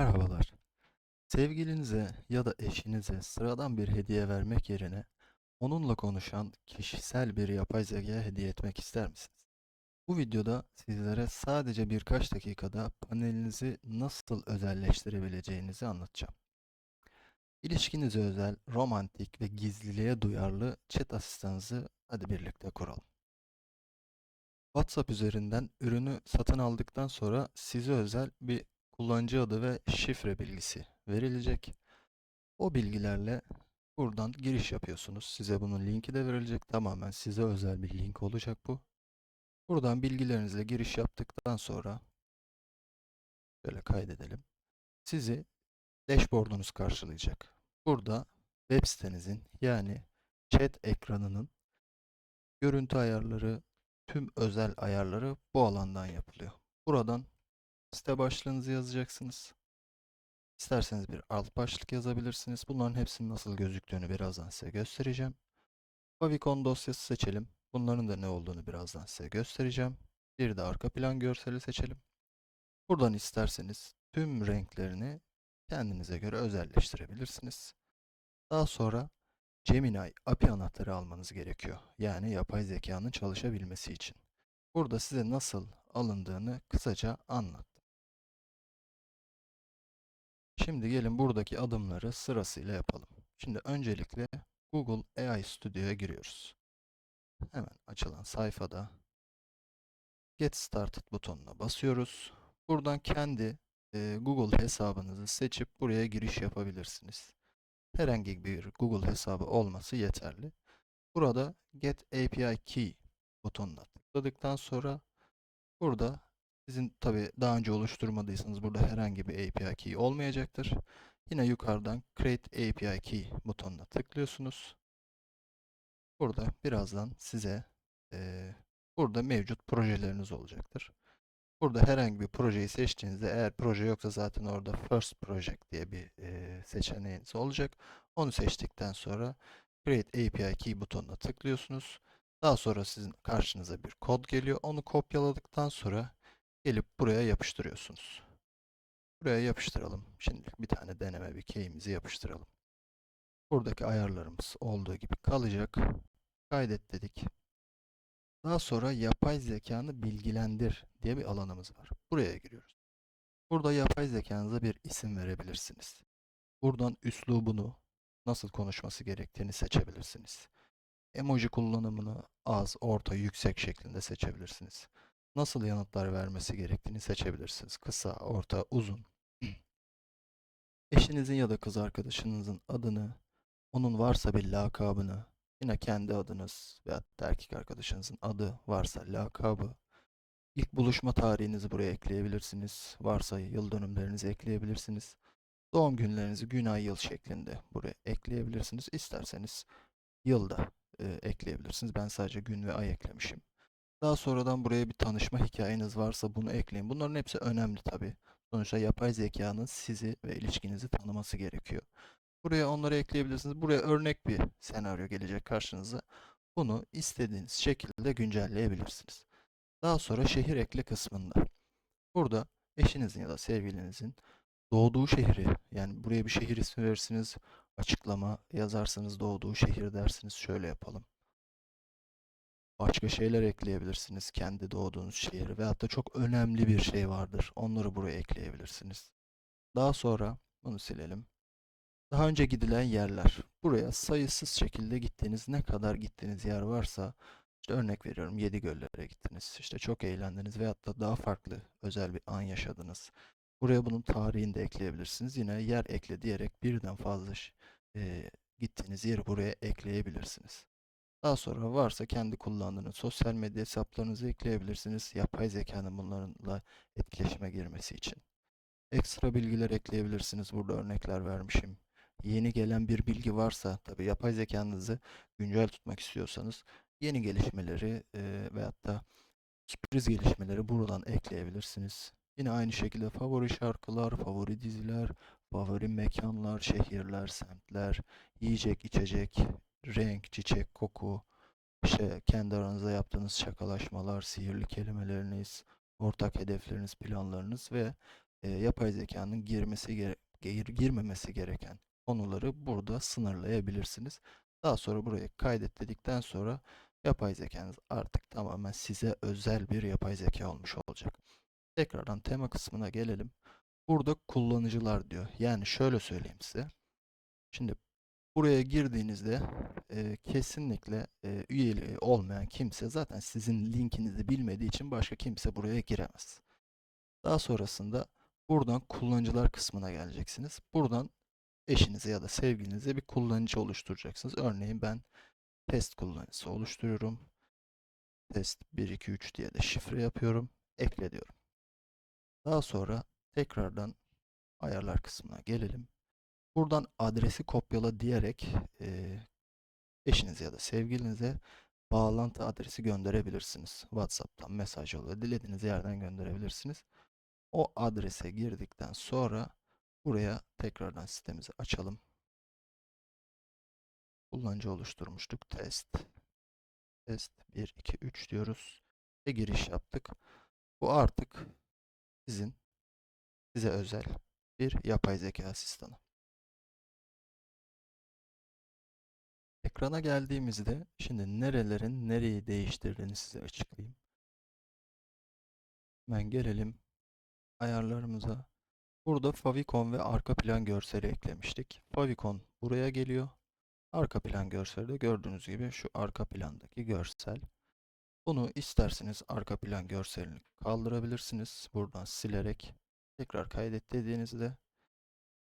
Merhabalar. Sevgilinize ya da eşinize sıradan bir hediye vermek yerine onunla konuşan kişisel bir yapay zeka hediye etmek ister misiniz? Bu videoda sizlere sadece birkaç dakikada panelinizi nasıl özelleştirebileceğinizi anlatacağım. İlişkinize özel, romantik ve gizliliğe duyarlı chat asistanınızı hadi birlikte kuralım. WhatsApp üzerinden ürünü satın aldıktan sonra size özel bir kullanıcı adı ve şifre bilgisi verilecek. O bilgilerle buradan giriş yapıyorsunuz. Size bunun linki de verilecek. Tamamen size özel bir link olacak bu. Buradan bilgilerinizle giriş yaptıktan sonra şöyle kaydedelim. Sizi dashboard'unuz karşılayacak. Burada web sitenizin yani chat ekranının görüntü ayarları, tüm özel ayarları bu alandan yapılıyor. Buradan site başlığınızı yazacaksınız. İsterseniz bir alt başlık yazabilirsiniz. Bunların hepsinin nasıl gözüktüğünü birazdan size göstereceğim. Favicon dosyası seçelim. Bunların da ne olduğunu birazdan size göstereceğim. Bir de arka plan görseli seçelim. Buradan isterseniz tüm renklerini kendinize göre özelleştirebilirsiniz. Daha sonra Gemini API anahtarı almanız gerekiyor. Yani yapay zekanın çalışabilmesi için. Burada size nasıl alındığını kısaca anlattım. Şimdi gelin buradaki adımları sırasıyla yapalım. Şimdi öncelikle Google AI Studio'ya giriyoruz. Hemen açılan sayfada Get Started butonuna basıyoruz. Buradan kendi e, Google hesabınızı seçip buraya giriş yapabilirsiniz. Herhangi bir Google hesabı olması yeterli. Burada Get API Key butonuna tıkladıktan sonra burada sizin tabi daha önce oluşturmadıysanız burada herhangi bir API key olmayacaktır. Yine yukarıdan Create API Key butonuna tıklıyorsunuz. Burada birazdan size e, burada mevcut projeleriniz olacaktır. Burada herhangi bir projeyi seçtiğinizde eğer proje yoksa zaten orada First Project diye bir e, seçeneğiniz olacak. Onu seçtikten sonra Create API Key butonuna tıklıyorsunuz. Daha sonra sizin karşınıza bir kod geliyor. Onu kopyaladıktan sonra gelip buraya yapıştırıyorsunuz. Buraya yapıştıralım. Şimdi bir tane deneme bir key'imizi yapıştıralım. Buradaki ayarlarımız olduğu gibi kalacak. Kaydet dedik. Daha sonra yapay zekanı bilgilendir diye bir alanımız var. Buraya giriyoruz. Burada yapay zekanıza bir isim verebilirsiniz. Buradan üslubunu, nasıl konuşması gerektiğini seçebilirsiniz. Emoji kullanımını az, orta, yüksek şeklinde seçebilirsiniz. Nasıl yanıtlar vermesi gerektiğini seçebilirsiniz. Kısa, orta, uzun. Eşinizin ya da kız arkadaşınızın adını, onun varsa bir lakabını, yine kendi adınız veya erkek arkadaşınızın adı varsa lakabı, ilk buluşma tarihinizi buraya ekleyebilirsiniz. Varsa yıl dönümlerinizi ekleyebilirsiniz. Doğum günlerinizi gün ay yıl şeklinde buraya ekleyebilirsiniz. İsterseniz yılda e, ekleyebilirsiniz. Ben sadece gün ve ay eklemişim. Daha sonradan buraya bir tanışma hikayeniz varsa bunu ekleyin. Bunların hepsi önemli tabii. Sonuçta yapay zekanın sizi ve ilişkinizi tanıması gerekiyor. Buraya onları ekleyebilirsiniz. Buraya örnek bir senaryo gelecek karşınıza. Bunu istediğiniz şekilde güncelleyebilirsiniz. Daha sonra şehir ekle kısmında. Burada eşinizin ya da sevgilinizin doğduğu şehri yani buraya bir şehir ismi verirsiniz. Açıklama yazarsınız doğduğu şehir dersiniz. Şöyle yapalım. Başka şeyler ekleyebilirsiniz. Kendi doğduğunuz şehir veyahut da çok önemli bir şey vardır. Onları buraya ekleyebilirsiniz. Daha sonra bunu silelim. Daha önce gidilen yerler. Buraya sayısız şekilde gittiğiniz ne kadar gittiğiniz yer varsa işte örnek veriyorum 7 göllere gittiniz. İşte çok eğlendiniz veyahut da daha farklı özel bir an yaşadınız. Buraya bunun tarihini de ekleyebilirsiniz. Yine yer ekle diyerek birden fazla e, gittiğiniz yeri buraya ekleyebilirsiniz. Daha sonra varsa kendi kullandığınız sosyal medya hesaplarınızı ekleyebilirsiniz. Yapay zekanın bunlarla etkileşime girmesi için. Ekstra bilgiler ekleyebilirsiniz. Burada örnekler vermişim. Yeni gelen bir bilgi varsa tabi yapay zekanızı güncel tutmak istiyorsanız yeni gelişmeleri e, veyahut da sürpriz gelişmeleri buradan ekleyebilirsiniz. Yine aynı şekilde favori şarkılar, favori diziler, favori mekanlar, şehirler, semtler, yiyecek, içecek, renk, çiçek, koku, işte kendi aranızda yaptığınız şakalaşmalar, sihirli kelimeleriniz, ortak hedefleriniz, planlarınız ve e, yapay zekanın girmesi gere- gir- girmemesi gereken konuları burada sınırlayabilirsiniz. Daha sonra buraya kaydet dedikten sonra yapay zekanız artık tamamen size özel bir yapay zeka olmuş olacak. Tekrardan tema kısmına gelelim. Burada kullanıcılar diyor. Yani şöyle söyleyeyim size. Şimdi buraya girdiğinizde e, kesinlikle e, üyeliği olmayan kimse zaten sizin linkinizi bilmediği için başka kimse buraya giremez. Daha sonrasında buradan kullanıcılar kısmına geleceksiniz. Buradan eşinize ya da sevgilinize bir kullanıcı oluşturacaksınız. Örneğin ben test kullanıcısı oluşturuyorum. Test 1 2 3 diye de şifre yapıyorum. Ekle diyorum. Daha sonra tekrardan ayarlar kısmına gelelim. Buradan adresi kopyala diyerek e, eşinize ya da sevgilinize bağlantı adresi gönderebilirsiniz. WhatsApp'tan mesaj yoluyla dilediğiniz yerden gönderebilirsiniz. O adrese girdikten sonra buraya tekrardan sitemizi açalım. Kullanıcı oluşturmuştuk. Test. Test 1, 2, 3 diyoruz. Ve giriş yaptık. Bu artık sizin size özel bir yapay zeka asistanı. Ekrana geldiğimizde şimdi nerelerin nereyi değiştirdiğini size açıklayayım. Hemen gelelim ayarlarımıza. Burada favicon ve arka plan görseli eklemiştik. Favicon buraya geliyor. Arka plan görseli de gördüğünüz gibi şu arka plandaki görsel. Bunu isterseniz arka plan görselini kaldırabilirsiniz. Buradan silerek tekrar kaydet dediğinizde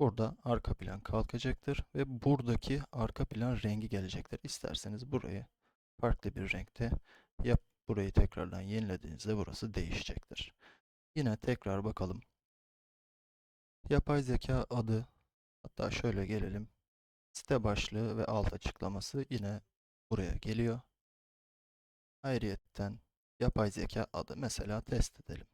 burada arka plan kalkacaktır ve buradaki arka plan rengi gelecektir. İsterseniz burayı farklı bir renkte yap. Burayı tekrardan yenilediğinizde burası değişecektir. Yine tekrar bakalım. Yapay zeka adı hatta şöyle gelelim. Site başlığı ve alt açıklaması yine buraya geliyor. Ayrıyetten yapay zeka adı mesela test edelim.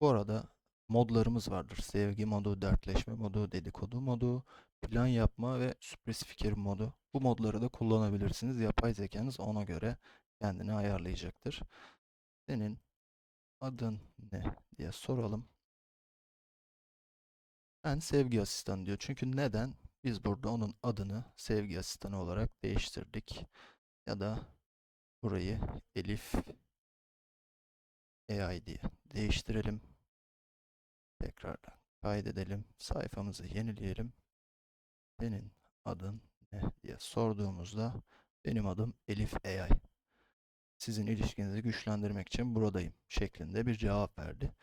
Bu arada modlarımız vardır. Sevgi modu, dertleşme modu, dedikodu modu, plan yapma ve sürpriz fikir modu. Bu modları da kullanabilirsiniz. Yapay zekanız ona göre kendini ayarlayacaktır. Senin adın ne diye soralım. Ben sevgi asistanı diyor. Çünkü neden? Biz burada onun adını sevgi asistanı olarak değiştirdik. Ya da burayı Elif AI diye değiştirelim. Tekrardan kaydedelim. Sayfamızı yenileyelim. Senin adın ne diye sorduğumuzda benim adım Elif AI. Sizin ilişkinizi güçlendirmek için buradayım şeklinde bir cevap verdi.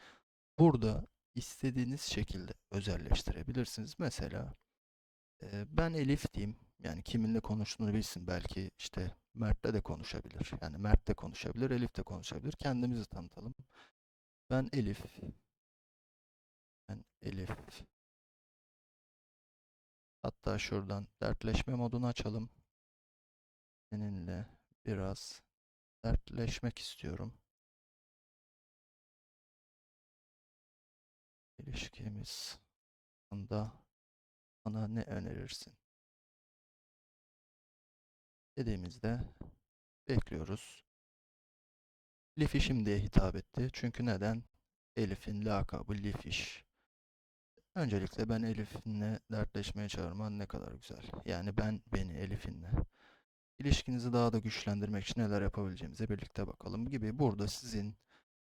Burada istediğiniz şekilde özelleştirebilirsiniz. Mesela e, ben Elif diyeyim. Yani kiminle konuştuğunu bilsin. Belki işte Mert'le de konuşabilir. Yani Mert de konuşabilir, Elif de konuşabilir. Kendimizi tanıtalım. Ben Elif. Ben Elif. Hatta şuradan dertleşme modunu açalım. Seninle biraz dertleşmek istiyorum. İlişkimiz hakkında bana ne önerirsin? Dediğimizde bekliyoruz. Elif'i şimdiye hitap etti. Çünkü neden? Elif'in lakabı Lifiş. Öncelikle ben Elif'inle dertleşmeye çağırman ne kadar güzel. Yani ben beni Elif'inle. İlişkinizi daha da güçlendirmek için neler yapabileceğimize birlikte bakalım gibi. Burada sizin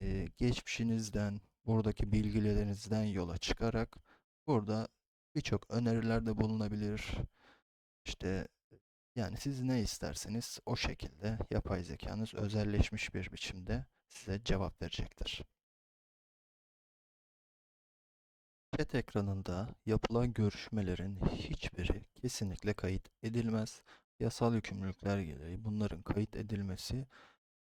e, geçmişinizden, buradaki bilgilerinizden yola çıkarak burada birçok önerilerde bulunabilir. İşte yani siz ne isterseniz o şekilde yapay zekanız özelleşmiş bir biçimde size cevap verecektir. Chat ekranında yapılan görüşmelerin hiçbiri kesinlikle kayıt edilmez. Yasal yükümlülükler gereği bunların kayıt edilmesi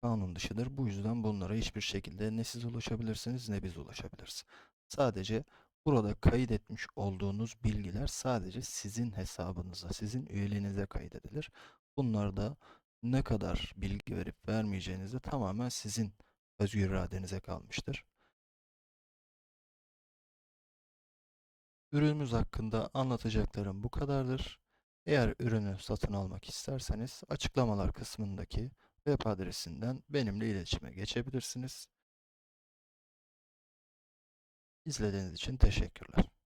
kanun dışıdır. Bu yüzden bunlara hiçbir şekilde ne siz ulaşabilirsiniz ne biz ulaşabiliriz. Sadece burada kaydetmiş olduğunuz bilgiler sadece sizin hesabınıza, sizin üyeliğinize kaydedilir. Bunlar da ne kadar bilgi verip vermeyeceğiniz de tamamen sizin özgür iradenize kalmıştır. Ürünümüz hakkında anlatacaklarım bu kadardır. Eğer ürünü satın almak isterseniz açıklamalar kısmındaki web adresinden benimle iletişime geçebilirsiniz. İzlediğiniz için teşekkürler.